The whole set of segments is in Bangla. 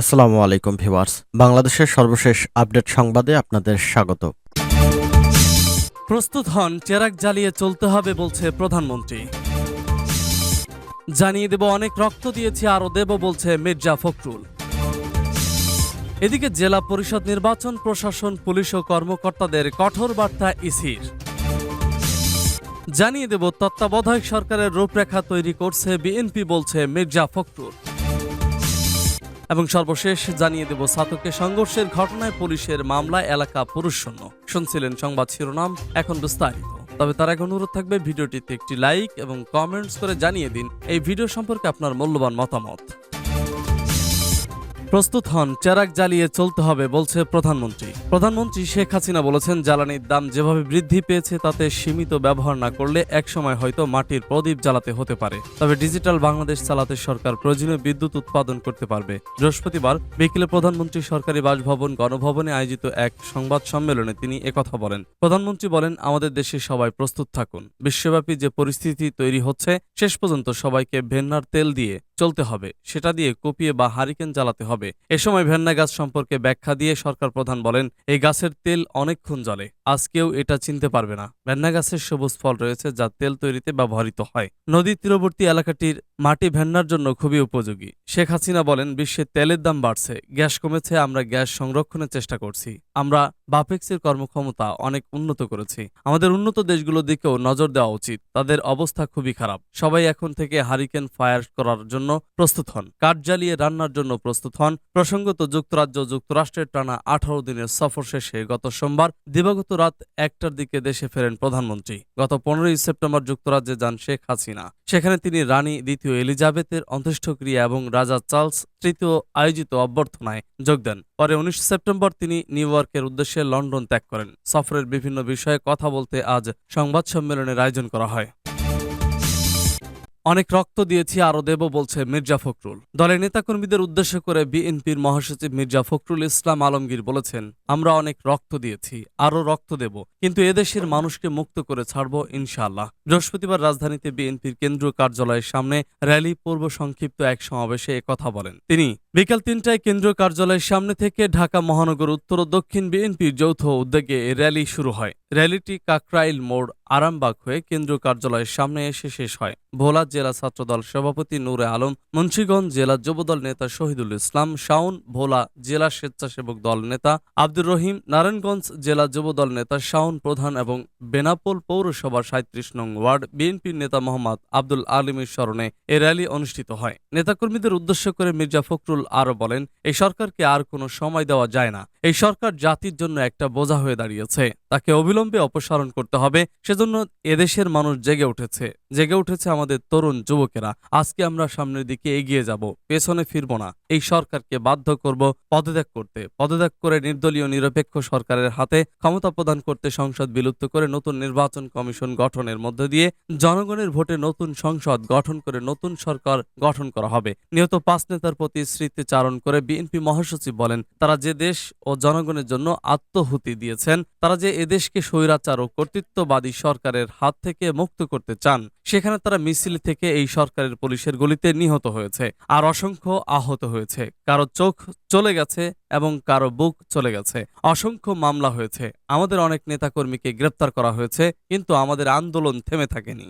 আসসালামু আলাইকুম ভিউয়ার্স। বাংলাদেশের সর্বশেষ আপডেট সংবাদে আপনাদের স্বাগত। প্রস্তুত হন চেরাক জ্বালিয়ে চলতে হবে বলছে প্রধানমন্ত্রী। জানিয়ে দেব, অনেক রক্ত দিয়েছি, আরও দেব বলছে মির্জা ফখরুল। এদিকে জেলা পরিষদ নির্বাচন, প্রশাসন, পুলিশ ও কর্মকর্তাদের কঠোর বার্তা ইসির। জানিয়ে দেব, তত্ত্বাবধায়ক সরকারের রূপরেখা তৈরি করছে বিএনপি বলছে মির্জা ফখরুল। এবং সর্বশেষ জানিয়ে দেব সাতকে সংঘর্ষের ঘটনায় পুলিশের মামলা এলাকা পুরুষশূন্য শুনছিলেন সংবাদ শিরোনাম, এখন বিস্তারিত। তবে তার এক অনুরোধ থাকবে, ভিডিওটিতে একটি লাইক এবং কমেন্টস করে জানিয়ে দিন, এই ভিডিও সম্পর্কে আপনার মূল্যবান মতামত। প্রস্তুত হন, চেরাক জ্বালিয়ে চলতে হবে, বলছে প্রধানমন্ত্রী। প্রধানমন্ত্রী শেখ হাসিনা বলেছেন, জ্বালানির দাম যেভাবে বৃদ্ধি পেয়েছে, তাতে সীমিত ব্যবহার না করলে একসময় হয়তো মাটির প্রদীপ জ্বালাতে হতে পারে। তবে ডিজিটাল বাংলাদেশ চালাতে সরকার প্রয়োজনীয় বিদ্যুৎ উৎপাদন করতে পারবে। বৃহস্পতিবার বিকেলে প্রধানমন্ত্রী সরকারি বাসভবন, গণভবনে আয়োজিত এক সংবাদ সম্মেলনে তিনি একথা বলেন। প্রধানমন্ত্রী বলেন, আমাদের দেশে সবাই প্রস্তুত থাকুন। বিশ্বব্যাপী যে পরিস্থিতি তৈরি হচ্ছে, শেষ পর্যন্ত সবাইকে ভেন্নার তেল দিয়ে চলতে হবে, সেটা দিয়ে কুপিয়ে বা হারিকেন জ্বালাতে হবে। এ সময় ভেন্না গাছ সম্পর্কে ব্যাখ্যা দিয়ে সরকার প্রধান বলেন, এই গাছের তেল অনেকক্ষণ জ্বলে, আজ কেউ এটা চিনতে পারবে না। ভেন্না গাছের সবুজ ফল রয়েছে যা তেল তৈরিতে ব্যবহৃত হয়। নদীর তীরবর্তী এলাকাটির মাটি ভেন্নার জন্য খুবই উপযোগী। শেখ হাসিনা বলেন, বিশ্বে তেলের দাম বাড়ছে, গ্যাস কমেছে, আমরা গ্যাস সংরক্ষণের চেষ্টা করছি। আমরা বাপেক্সের কর্মক্ষমতা অনেক উন্নত করেছি। আমাদের উন্নত দেশগুলোর দিকেও নজর দেওয়া উচিত। তাদের অবস্থা খুবই খারাপ। সবাই এখন থেকে হারিকেন ফায়ার করার জন্য প্রস্তুত হন। কাঠ জ্বালিয়ে রান্নার জন্য প্রস্তুত হন। প্রসঙ্গত যুক্তরাজ্য যুক্তরাষ্ট্রের টানা আঠারো দিনের সফর শেষে গত সোমবার দিবাগত রাত একটার দিকে দেশে ফেরেন প্রধানমন্ত্রী। গত পনেরোই সেপ্টেম্বর যুক্তরাজ্যে যান শেখ হাসিনা। সেখানে তিনি রানী দ্বিতীয় এলিজাবেথের অন্ত্যেষ্টিক্রিয়া এবং রাজা চার্লস তৃতীয় আয়োজিত অভ্যর্থনায় যোগ দেন। পরে উনিশ সেপ্টেম্বর তিনি নিউ ইয়র্কের উদ্দেশ্যে লন্ডন ত্যাগ করেন। সফরের বিভিন্ন বিষয়ে কথা বলতে আজ সংবাদ সম্মেলনের আয়োজন করা হয়। অনেক রক্ত দিয়েছি, আরও দেব, বলছে মির্জা ফখরুল। দলের নেতাকর্মীদের উদ্দেশ্য করে বিএনপির মহাসচিব মির্জা ফখরুল ইসলাম আলমগীর বলেছেন, আমরা অনেক রক্ত দিয়েছি, আরও রক্ত দেব, কিন্তু এদেশের মানুষকে মুক্ত করে ছাড়ব, ইনশাআল্লাহ। বৃহস্পতিবার রাজধানীতে বিএনপির কেন্দ্রীয় কার্যালয়ের সামনে র্যালি, পূর্ব সংক্ষিপ্ত এক সমাবেশে কথা বলেন। তিনি, বিকাল তিনটায় কেন্দ্রীয় কার্যালয়ের সামনে থেকে ঢাকা মহানগর উত্তর ও দক্ষিণ বিএনপির যৌথ উদ্যোগে র্যালি শুরু হয়। র্যালিটি কাকরাইল মোড় আরামবাগ হয়ে কেন্দ্রীয় কার্যালয়ের সামনে এসে শেষ হয়। ভোলা জেলা ছাত্রদল সভাপতি নূরে আলম, মুন্সীগঞ্জ জেলা যুবদল নেতা শহীদুল ইসলাম, শাওন ভোলা জেলা স্বেচ্ছাসেবক দল নেতা আব্দুর রহিম, নারায়ণগঞ্জ জেলা যুবদল নেতা শাওন প্রধান এবং বেনাপোল পৌরসভার সাঁত্রিশ নং ওয়ার্ড বিএনপির নেতা মোহাম্মদ আব্দুল আলিমের স্মরণে এ র্যালি অনুষ্ঠিত হয়। নেতাকর্মীদের উদ্দেশ্য করে মির্জা ফখরুল আরও বলেন, এই সরকারকে আর কোনো সময় দেওয়া যায় না। এই সরকার জাতির জন্য একটা বোঝা হয়ে দাঁড়িয়েছে। তাকে অবিলম্বে অপসারণ করতে হবে। সেজন্য এদেশের মানুষ জেগে উঠেছে। জেগে উঠেছে আমাদের তরুণ যুবকেরা। আজকে আমরা সামনের দিকে এগিয়ে যাব, পেছনে ফিরব না। এই সরকারকে বাধ্য করব পদত্যাগ করতে। পদত্যাগ করে নির্দলীয় নিরপেক্ষ সরকারের হাতে ক্ষমতা প্রদান করতে সংসদ বিলুপ্ত করে নতুন নির্বাচন কমিশন গঠনের মধ্য দিয়ে জনগণের ভোটে নতুন সংসদ গঠন করে নতুন সরকার গঠন করা হবে। নিহত পাঁচ নেতার প্রতি স্মৃতিচারণ করে বিএনপি মহাসচিব বলেন, তারা যে দেশ ও জনগণের জন্য আত্মহুতি দিয়েছেন, তারা যে এদেশকে স্বৈরাচার ও কর্তৃত্ববাদী সরকারের হাত থেকে মুক্ত করতে চান। সেখানে তারা মিছিল থেকে এই সরকারের পুলিশের গুলিতে নিহত হয়েছে আর অসংখ্য আহত হয়েছে। কারও চোখ চলে গেছে এবং কারও বুক চলে গেছে। অসংখ্য মামলা হয়েছে। আমাদের অনেক নেতাকর্মীকে গ্রেপ্তার করা হয়েছে, কিন্তু আমাদের আন্দোলন থেমে থাকেনি।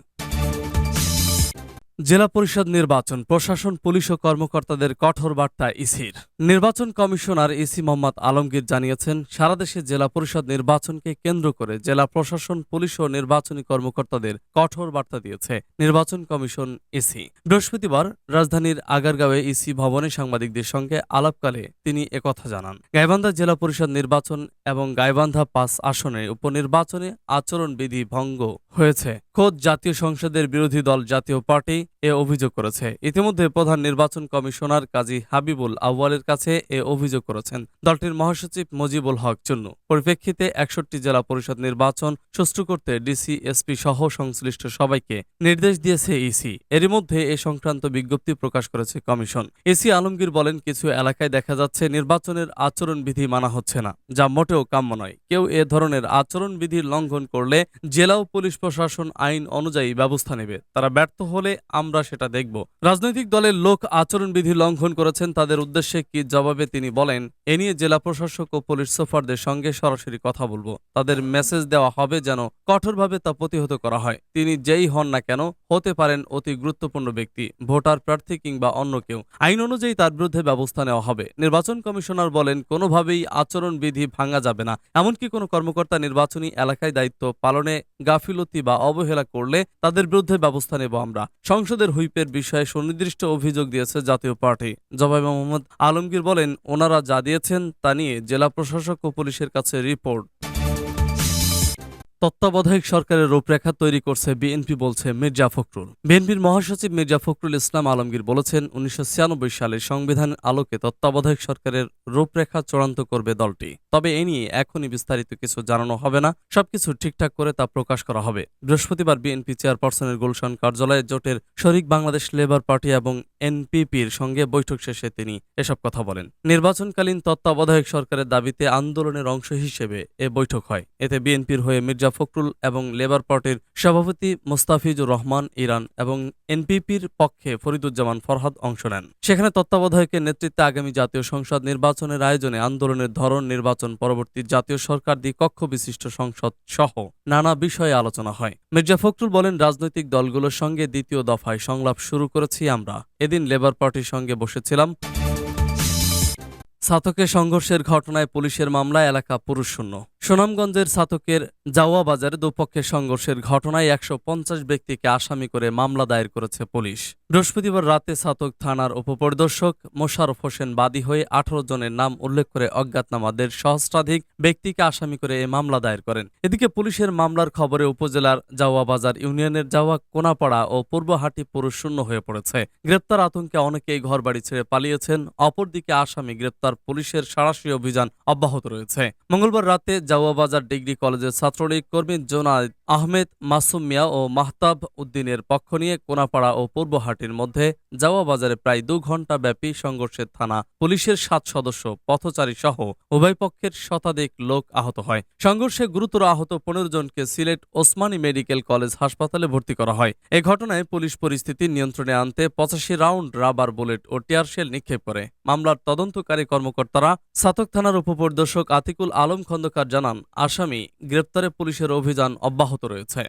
জেলা পরিষদ নির্বাচন, প্রশাসন, পুলিশ ও কর্মকর্তাদের কঠোর বার্তা ইসির। নির্বাচন কমিশনার ইসি মোহাম্মদ আলমগীর জানিয়েছেন, সারা দেশে জেলা পরিষদ নির্বাচনকে কেন্দ্র করে জেলা প্রশাসন, পুলিশ ও নির্বাচনী কর্মকর্তাদের কঠোর বার্তা দিয়েছে নির্বাচন কমিশন ইসি বৃহস্পতিবার রাজধানীর আগারগাঁওয়ে ইসি ভবনে সাংবাদিকদের সঙ্গে আলাপকালে তিনি একথা জানান। গাইবান্ধা জেলা পরিষদ নির্বাচন এবং গাইবান্ধা পাঁচ আসনে উপনির্বাচনে আচরণবিধি ভঙ্গ হয়েছে। খোদ জাতীয় সংসদের বিরোধী দল জাতীয় পার্টি এ অভিযোগ করেছে। ইতিমধ্যে প্রধান নির্বাচন কমিশনার কাজী হাবিবুল আউয়ালের কাছে এ অভিযোগ করেছেন। দলটির মহাসচিব মুজিবুল হক চুন্নু। পরিপ্রেক্ষিতে একষট্টি জেলা পরিষদ নির্বাচন সুষ্ঠু করতে ডিসি, এসপি সহ সংশ্লিষ্ট সবাইকে নির্দেশ দিয়েছে ইসি। এরই মধ্যে এ সংক্রান্ত বিজ্ঞপ্তি প্রকাশ করেছে কমিশন। এসি আলমগীর বলেন, কিছু এলাকায় দেখা যাচ্ছে নির্বাচনের আচরণবিধি মানা হচ্ছে না, যা মোটেও কাম্য নয়। কেউ এ ধরনের আচরণবিধির লঙ্ঘন করলে জেলা ও পুলিশ প্রশাসন আইন অনুযায়ী ব্যবস্থা নেবে। তারা ব্যর্থ হলে আমরা সেটা দেখব। রাজনৈতিক দলের লোক আচরণবিধি লঙ্ঘন করেছেন, তাদের উদ্দেশ্যে কি জবাবে তিনি বলেন, এ নিয়ে জেলা প্রশাসক ও পুলিশ সুপারদের সঙ্গে সরাসরি কথা বলব। তাদের মেসেজ দেওয়া হবে যেন কঠোরভাবে তা প্রতিহত করা হয়। তিনি যেই হন না কেন, হতে পারেন অতি গুরুত্বপূর্ণ ব্যক্তি, ভোটার প্রার্থী কিংবা অন্য কেউ। আইন অনুযায়ী তার বিরুদ্ধে ব্যবস্থা নেওয়া হবে। নির্বাচন কমিশনার বলেন, কোনোভাবেই আচরণবিধি ভাঙা যাবে না। এমনকি কোনো কর্মকর্তা নির্বাচনী এলাকায় দায়িত্ব পালনে গাফিলতি বা অবহেলা করলে তাদের বিরুদ্ধে ব্যবস্থা নেব আমরা। সংসদের হুইপের বিষয়ে সুনির্দিষ্ট অভিযোগ দিয়েছে জাতীয় পার্টি। জবাবে মোহাম্মদ আলমগীর বলেন, ওনারা যা দিয়েছেন তা নিয়ে জেলা প্রশাসক ও পুলিশের কাছে রিপোর্ট। তত্ত্বাবধায়ক সরকারের রূপরেখা তৈরি করছে বিএনপি বলছে মির্জা ফখরুল। বিএনপির মহাসচিব মির্জা ফখরুল ইসলাম আলমগীর বলেছেন উনিশশো সালে সংবিধান আলোকে তত্ত্বাবধায়ক সরকারের রূপরেখা চূড়ান্ত করবে দলটি। তবে এ নিয়ে এখনই বিস্তারিত কিছু জানানো হবে না, সবকিছু ঠিকঠাক করে তা প্রকাশ করা হবে। বৃহস্পতিবার বিএনপি চেয়ারপারসনের গুলশান কার্যালয়ে জোটের শরিক বাংলাদেশ লেবার পার্টি এবং এনপিপির সঙ্গে বৈঠক শেষে তিনি এসব কথা বলেন। নির্বাচনকালীন তত্ত্বাবধায়ক সরকারের দাবিতে আন্দোলনের অংশ হিসেবে এ বৈঠক হয়। এতে বিএনপির হয়ে মির্জা ফখরুল এবং লেবার পার্টির সভাপতি মোস্তাফিজুর রহমান ইরান এবং এনপিপির পক্ষে ফরিদুজ্জামান ফরহাদ অংশ নেন। সেখানে তত্ত্বাবধায়কের নেতৃত্বে আগামী জাতীয় সংসদ নির্বাচনের আয়োজনে আন্দোলনের ধরন, নির্বাচন পরবর্তী জাতীয় সরকার দ্বিকক্ষ বিশিষ্ট সংসদ সহ নানা বিষয়ে আলোচনা হয়। মির্জা ফখরুল বলেন, রাজনৈতিক দলগুলোর সঙ্গে দ্বিতীয় দফায় সংলাপ শুরু করেছি আমরা। এদিন লেবার পার্টির সঙ্গে বসেছিলাম। ছাতকের সংঘর্ষের ঘটনায় পুলিশের মামলায় এলাকা পুরুষশূন্য সুনামগঞ্জের ছাতকের জাওয়া বাজারে দুপক্ষের সংঘর্ষের ঘটনায় একশো পঞ্চাশ ব্যক্তিকে আসামি করে মামলা দায়ের করেছে পুলিশ। বৃহস্পতিবার রাতে ছাতক থানার উপপরিদর্শক মোশারফ হোসেন বাদী হয়ে আঠারো জনের নাম উল্লেখ করে অজ্ঞাতনামাদের সহস্রাধিক ব্যক্তিকে আসামি করে এ মামলা দায়ের করেন। এদিকে পুলিশের মামলার খবরে উপজেলার জাওয়া বাজার ইউনিয়নের জাওয়া কোনাপাড়া ও পূর্বহাটি পুরুষ শূন্য হয়ে পড়েছে। গ্রেপ্তার আতঙ্কে অনেকেই ঘরবাড়ি ছেড়ে পালিয়েছেন। অপরদিকে আসামি গ্রেপ্তার পুলিশের সারাশি অভিযান অব্যাহত রয়েছে। মঙ্গলবার রাতে জাওয়াবাজার ডিগ্রি কলেজের ছাত্রলীগ কর্মী জোনায়েদ আহমেদ মাসুম মিয়া ও মাহতাব উদ্দিনের পক্ষ নিয়ে কোনাপাড়া ও পূর্বহাটির মধ্যে জাওয়াবাজারে প্রায় দু ঘণ্টা ব্যাপী সংঘর্ষের থানা পুলিশের সাত সদস্য, পথচারী সহ উভয় পক্ষের শতাধিক লোক আহত হয়। সংঘর্ষে গুরুতর আহত পনেরো জনকে সিলেট ওসমানী মেডিকেল কলেজ হাসপাতালে ভর্তি করা হয়। এ ঘটনায় পুলিশ পরিস্থিতি নিয়ন্ত্রণে আনতে পঁচাশি রাউন্ড রাবার বুলেট ও টিয়ারশেল নিক্ষেপ করে। মামলার তদন্তকারী কর্মকর্তারা সাতক থানার উপপরিদর্শক আতিকুল আলম খন্দকার জানান আসামি গ্রেপ্তারে পুলিশের অভিযান অব্যাহত রয়েছে।